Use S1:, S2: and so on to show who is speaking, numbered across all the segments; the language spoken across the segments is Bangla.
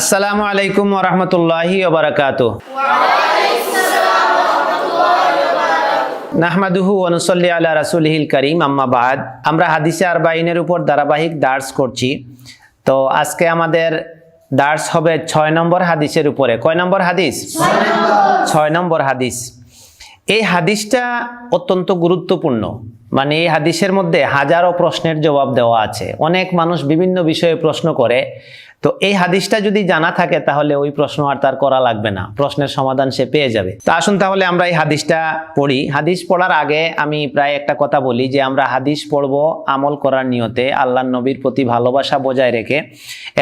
S1: আসসালামু আলাইকুম ওরহমতুল্লাহি ওবরাকাত নাহমাদুহু অনুসল্লি আলা রাসুলহিল করিম, আম্মা বাদ। আমরা হাদিসে আরবাইনের উপর ধারাবাহিক দার্স করছি। তো আজকে আমাদের দার্স হবে ছয় নম্বর হাদিসের উপরে। কয় নম্বর হাদিস? ছয় নম্বর হাদিস। এই হাদিসটা অত্যন্ত গুরুত্বপূর্ণ। মানে এই হাদিসের মধ্যে হাজারো প্রশ্নের জবাব দেওয়া আছে। অনেক মানুষ বিভিন্ন বিষয়ে প্রশ্ন করে। তো এই হাদিসটা যদি জানা থাকে তাহলে ওই প্রশ্ন আর তার করা লাগবে না। প্রশ্নের সমাধান সে পেয়ে যাবে। তো আসুন তাহলে আমরা এই হাদিসটা পড়ি। হাদিস পড়ার আগে আমি প্রায় একটা কথা বলি যে আমরা হাদিস পড়ব আমল করার নিয়তে আল্লাহ নবীর প্রতি ভালোবাসা বজায় রেখে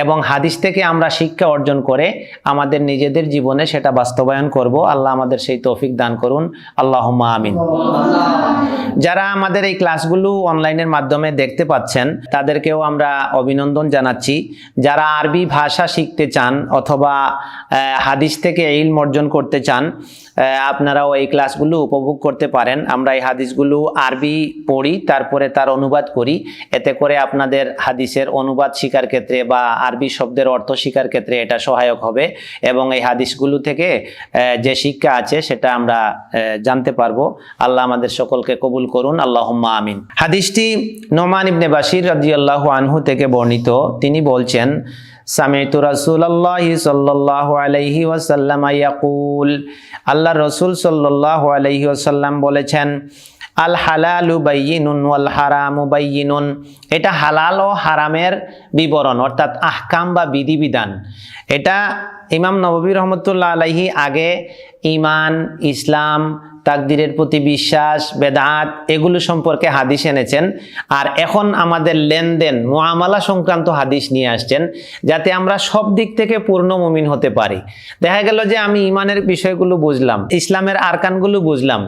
S1: এবং হাদিস থেকে আমরা শিক্ষা অর্জন করে আমাদের নিজেদের জীবনে সেটা বাস্তবায়ন করব। আল্লাহ আমাদের সেই তৌফিক দান করুন। আল্লাহ আমিন। যারা আমাদের এই ক্লাসগুলো অনলাইনের মাধ্যমে দেখতে পাচ্ছেন, তাদেরকেও আমরা অভিনন্দন জানাচ্ছি। যারা আরবি ভাষা শিখতে চান অথবা হাদিস থেকে ইলম অর্জন করতে চান আপনারাও এই ক্লাসগুলো উপভোগ করতে পারেন। আমরা এই হাদিসগুলো আরবি পড়ি, তারপরে তার অনুবাদ করি। এতে করে আপনাদের হাদিসের অনুবাদ শিকার ক্ষেত্রে বা আরবি শব্দের অর্থ শিকার ক্ষেত্রে এটা সহায়ক হবে এবং এই হাদিসগুলো থেকে যে শিক্ষা আছে সেটা আমরা জানতে পারব। আল্লাহ আমাদের সকলকে কবুল করুন। আল্লাহুম্মা আমিন। হাদিসটি নোমান ইবনে বাশির রাদিয়াল্লাহু আনহু থেকে বর্ণিত। তিনি বলছেন সামিতু রাসূলুল্লাহি সাল্লাল্লাহু আলাইহি ওয়াসাল্লাম ইয়াকুল। আল্লাহ রসুল সাল্লাল্লাহু আলাইহি ওয়াসাল্লাম বলেছেন, আল হালালু বাইয়িনুন ওয়াল হারামু বাইয়িনুন। এটা হালাল ও হারামের বিবরণ, অর্থাৎ আহকাম বা বিধিবিধান। এটা ইমাম নববী রহমতুল্লাহ আলাইহি আগে ইমান ইসলাম তাকদিরের প্রতি বিশ্বাস, বেদাত, এগুলো সম্পর্কে হাদিস এনেছেন। আর এখন আমাদের লেনদেন মোয়ামালা সংক্রান্ত হাদিস নিয়ে আসছেন, যাতে আমরা সব দিক থেকে পূর্ণ মুমিন হতে পারি। দেখা গেল যে আমি ইমানের বিষয়গুলো বুঝলাম, ইসলামের আরকানগুলো বুঝলাম।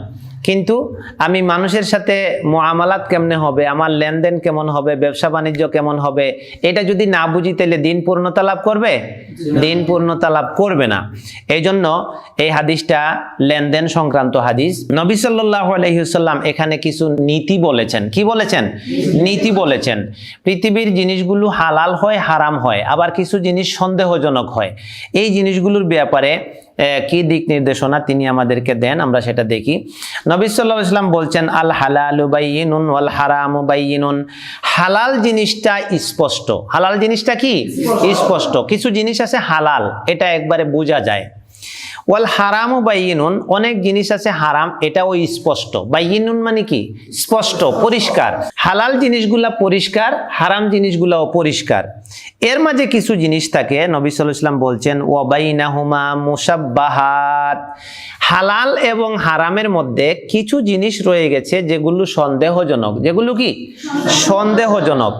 S1: কিন্তু আমি মানুষের সাথে মোয়ামালাত কেমনে হবে? আমার লেনদেন কেমন হবে? ব্যবসা বাণিজ্য কেমন হবে? এটা যদি না বুঝি তাহলে দিন পূর্ণতা লাভ করবে? দিন পূর্ণতা লাভ করবে না। এই জন্য এই হাদিসটা লেনদেন সংক্রান্ত হাদিস। নবী সাল্লাহ আলহিসাল্লাম এখানে কিছু নীতি বলেছেন। কি বলেছেন? নীতি বলেছেন। পৃথিবীর জিনিসগুলো হালাল হয় হারাম হয় আবার কিছু জিনিস সন্দেহজনক হয়। এই জিনিসগুলোর ব্যাপারে কি দিক নির্দেশনা তিনি আমাদেরকে দেন আমরা সেটা দেখি। নবী সাল্লাহ ইসলাম বলছেন আল হালাল বাইনুন ওয়াল হারাম বাইনুন হালাল জিনিসটা স্পষ্ট। হালাল জিনিসটা কি? স্পষ্ট। কিছু জিনিস আছে হালাল এটা একবারে বোঝা যায়। ওয়াল হারামও বাইনুন অনেক জিনিস আছে হারাম, এটাও স্পষ্ট। বাইনুন মানে কি? স্পষ্ট, পরিষ্কার। হালাল জিনিসগুলা পরিষ্কার, হারাম জিনিসগুলা অপরিষ্কার এর মাঝে কিছু জিনিস থাকে, নবী ওয়াসাল্লাম বলছেন ওয়াবাইনাহুমা মুসাব্বাহাত হালাল এবং হারামের মধ্যে কিছু জিনিস রয়ে গেছে যেগুলো সন্দেহজনক। যেগুলো কি? সন্দেহজনক।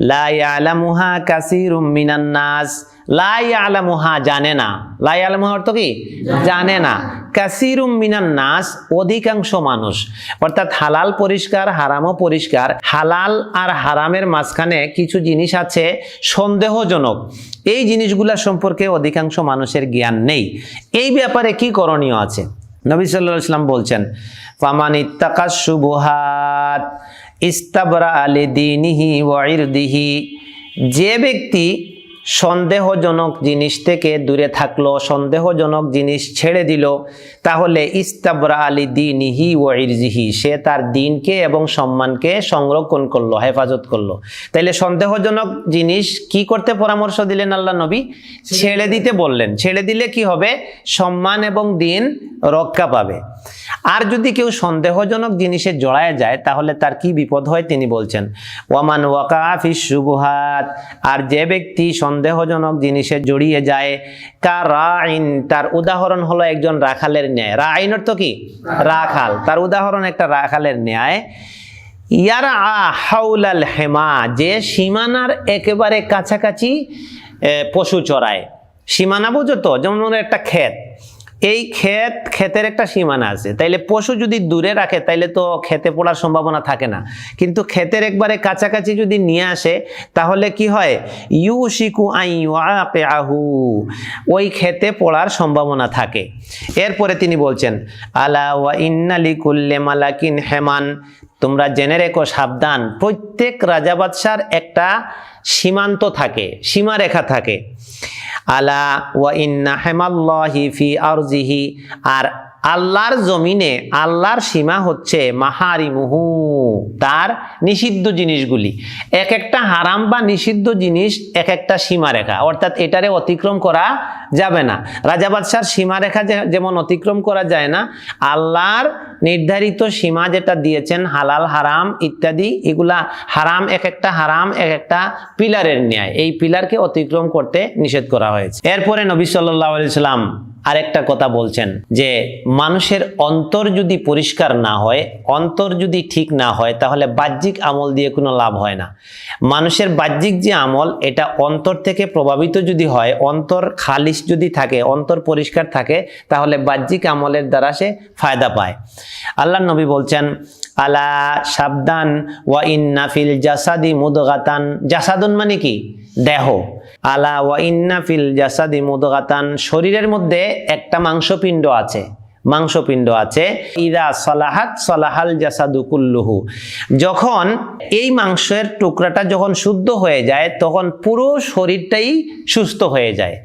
S1: লা ইয়ালামুহা কাসীরুম মিনান নাস। লা ইয়ালামুহা জানে না। লাই ইয়ালামুহা অর্থ কি? জানে না। কাসিরুম মিনান নাস, অধিকাংশ মানুষ। অর্থাৎ হালাল পরিষ্কার, হারামও পরিষ্কার। হালাল আর হারামের মাঝখানে কিছু জিনিস আছে সন্দেহজনক। এই জিনিসগুলা সম্পর্কে অধিকাংশ মানুষের জ্ঞান নেই। এই ব্যাপারে কি করণীয় আছে? নবী সাল্লাল্লাহু আলাইহি সাল্লাম বলছেন, ফামান ইত্তাকাস শুবুহাত ইস্তাবরা আলি দিনিহি ওয়াইরদিহি যে ব্যক্তি সন্দেহজনক জিনিস থেকে দূরে থাকল, সন্দেহজনক জিনিস ছেড়ে দিল। তাহলে ইস্তাবরা আলী দিনিহি ও ইরজিহি, সে তার দিনকে এবং সম্মানকে সংরক্ষণ করল, হেফাজত করল। তাইলে সন্দেহজনক জিনিস কি করতে পরামর্শ দিলেন আল্লাহ নবী? ছেড়ে দিতে বললেন। ছেড়ে দিলে কি হবে? সম্মান এবং দিন রক্ষা পাবে। আর যদি কেউ সন্দেহজনক জিনিসে জড়ায় যায়, তাহলে তার কি বিপদ হয়? তিনি বলছেন ওয়ামান ওয়াকাফি শুবুহাত। আর যে ব্যক্তি সন্দেহজনক জিনিসে জড়িয়ে যায়। কা রাইন তার উদাহরণ হলো একজন রাখালের ন্যায়। রাইন অর্থ কি? রাখাল। তার উদাহরণ একটা রাখালের ন্যায়। ইয়ারা হাউলাল হেমা, যে সীমানার একেবারে কাছাকাছি পশু চড়ায়। সীমানা বুঝো তো? যেমন একটা ক্ষেত। এই ক্ষেত, ক্ষেতের একটা সীমানা আছে। তাইলে পশু যদি দূরে রাখে, তাইলে তো খেতে পড়ার সম্ভাবনা থাকে না। কিন্তু ক্ষেতের একবারে কাছাকাছি যদি নিয়ে আসে, তাহলে কি হয়? ইউ শিকু আই আহু ওই খেতে পড়ার সম্ভাবনা থাকে। এরপরে তিনি বলছেন, আলা ওয়া ইন্নালি কুল্লে মালাকিন হেমান। তোমরা জেনে রেখো, সাবধান। প্রত্যেক রাজা বাদশার একটা সীমান্ত থাকে সীমারেখা থাকে। আলা ওয়া ইন্না হেমাল্লাহি ফি আরজিহি আর আল্লাহর জমিনে আল্লাহর সীমা হচ্ছে মাহারিমুহু, তার নিষিদ্ধ জিনিসগুলি। এক একটা হারাম বা নিষিদ্ধ জিনিস এক একটা সীমারেখা। অর্থাৎ এটারে অতিক্রম করা যাবে না। রাজা বাদশার সীমারেখা যেমন অতিক্রম করা যায় না, আল্লাহর নির্ধারিত সীমা যেটা দিয়েছেন, হালাল, হারাম ইত্যাদি, এগুলা হারাম, এক একটা হারাম, এক একটা পিলারের ন্যায়। এই পিলারকে অতিক্রম করতে নিষেধ করা হয়েছে। এরপরে নবী সাল্লাহ সাল্লাম আরেকটা কথা বলছেন যে, মানুষের অন্তর যদি পরিষ্কার না হয়, অন্তর যদি ঠিক না হয়, তাহলে বাহ্যিক আমল দিয়ে কোনো লাভ হয় না। মানুষের বাহ্যিক যে আমল, এটা অন্তর থেকে প্রভাবিত যদি হয়, অন্তর খালিশ যদি থাকে, অন্তর পরিষ্কার থাকে, তাহলে বাহ্যিক আমলের দ্বারা সে ফায়দা পায়। আল্লাহ নবী বলছেন আলা সাবধান ওয়া ইন্না ফিল জাসাদি মুদগাতান। জাসাদুন মানে কি? দেহ। আলা ওয়া ইন্না ফিল জাসাদি মুদগাতান। শরীরের মধ্যে একটা মাংসপিণ্ড আছে। মাংসপিণ্ড আছে। ইদা সলাহাত সলাহাল জাসাদু কুল্লুহু। যখন এই মাংসের টুকরাটা যখন শুদ্ধ হয়ে যায়, তখন পুরো শরীরটাই সুস্থ হয়ে যায়।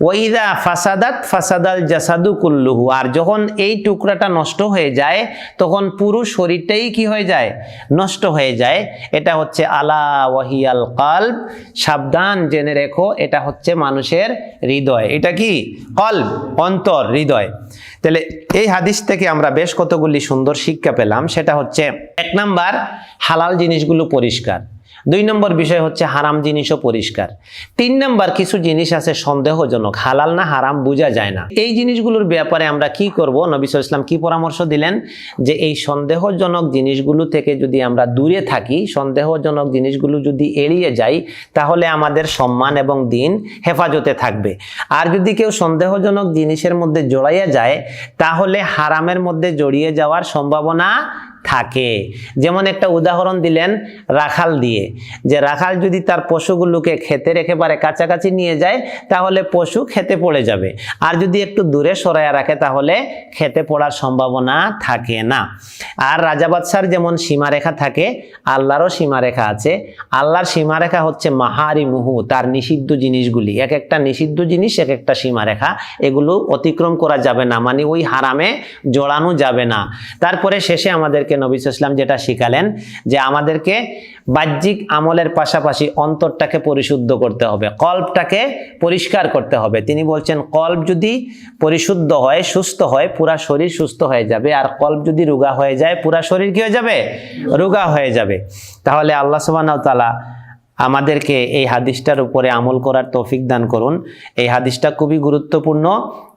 S1: ওইদা ফাসাদাত ফাসাদাল জাসাদু কুল্লুহু। আর যখন এই টুকরাটা নষ্ট হয়ে যায়, তখন পুরো শরীরটাই কি হয়ে যায়? নষ্ট হয়ে যায়। এটা হচ্ছে আলা ওয়াহিয়াল কাল্ব। সাবধান জেনে রেখো, এটা হচ্ছে মানুষের হৃদয়। এটা কি? কল্ব, অন্তর, হৃদয়। তাহলে এই হাদিস থেকে আমরা বেশ কতগুলি সুন্দর শিক্ষা পেলাম, সেটা হচ্ছে এক নাম্বার, হালাল জিনিসগুলো পরিষ্কার। দুই নম্বর বিষয় হচ্ছে হারাম জিনিসও পরিষ্কার। তিন নম্বর কিছু জিনিস আছে সন্দেহজনক, হালাল না হারাম বোঝা যায় না। এই জিনিসগুলোর ব্যাপারে আমরা কি করব? নবী ইসলাম কি পরামর্শ দিলেন? যে এই সন্দেহজনক জিনিসগুলো থেকে যদি আমরা দূরে থাকি, সন্দেহজনক জিনিসগুলো যদি এড়িয়ে যাই, তাহলে আমাদের সম্মান এবং দিন হেফাজতে থাকবে। আর যদি কেউ সন্দেহজনক জিনিসের মধ্যে জড়াইয়া যায়, তাহলে হারামের মধ্যে জড়িয়ে যাওয়ার সম্ভাবনা থাকে। যেমন একটা উদাহরণ দিলেন রাখাল দিয়ে, যে রাখাল যদি তার পশুগুলোকে খেতে রেখে পারে, কাছাকাছি নিয়ে যায়, তাহলে পশু খেতে পড়ে যাবে। আর যদি একটু দূরে সরাইয়া রাখে, তাহলে খেতে পড়ার সম্ভাবনা থাকে না। আর রাজা বাদশার যেমন সীমারেখা থাকে, আল্লাহরও সীমারেখা আছে। আল্লাহর সীমারেখা হচ্ছে মাহারি মুহু, তার নিষিদ্ধ জিনিসগুলি। এক একটা নিষিদ্ধ জিনিস, এক একটা সীমারেখা, এগুলো অতিক্রম করা যাবে না মানে ওই হারামে জড়ানো যাবে না। তারপরে শেষে আমাদেরকে নবী ইসলাম যেটা শিখালেন যে আমাদেরকে বাহ্যিক আমলের পাশাপাশি অন্তরটাকে পরিশুদ্ধ করতে হবে, কল্পটাকে পরিষ্কার করতে হবে। তিনি বলছেন, কল্প যদি পরিশুদ্ধ হয়, সুস্থ হয়, পুরা শরীর সুস্থ হয়ে যাবে, আর কল্প যদি রোগা হয়ে যায়, পুরা শরীর কি হয়ে যাবে? রোগা হয়ে যাবে। তাহলে আল্লাহ সুবহানাহু ওয়া তাআলা আমাদেরকে এই হাদিসটার উপরে আমল করার তৌফিক দান করুন। এই হাদিসটা খুবই গুরুত্বপূর্ণ।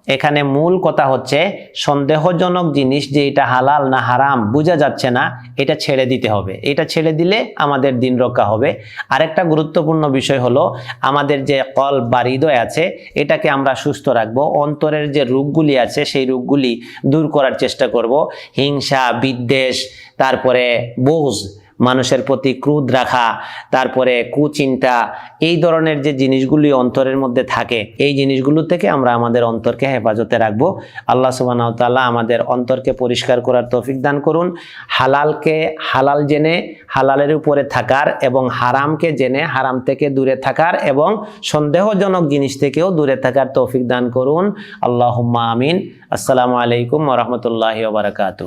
S1: এখানে মূল কথা হচ্ছে, সন্দেহজনক জিনিস যে এটা হালাল না হারাম বোঝা যাচ্ছে না, এটা ছেড়ে দিতে হবে। এটা ছেড়ে দিলে আমাদের দিন রক্ষা হবে। আরেকটা গুরুত্বপূর্ণ বিষয় হলো, আমাদের যে কল বা হৃদয় আছে, এটাকে আমরা সুস্থ রাখব। অন্তরের যে রোগগুলি আছে, সেই রোগগুলি দূর করার চেষ্টা করব। হিংসা, বিদ্বেষ, তারপরে বোঝ মানুষের প্রতি ক্রোধ রাখা, তারপরে কুচিন্তা, এই ধরনের যে জিনিসগুলি অন্তরের মধ্যে থাকে, এই জিনিসগুলো থেকে আমরা আমাদের অন্তরকে হেফাজতে রাখব। আল্লাহ সুবাহ তাল্লাহ আমাদের অন্তরকে পরিষ্কার করার তৌফিক দান করুন। হালালকে হালাল জেনে, হালালের উপরে থাকার এবং হারামকে জেনে, হারাম থেকে দূরে থাকার এবং সন্দেহজনক জিনিস থেকেও দূরে থাকার তৌফিক দান করুন। আল্লাহ আমিন। আসসালামু আলাইকুম রহমতুল্লাহ বারকাতু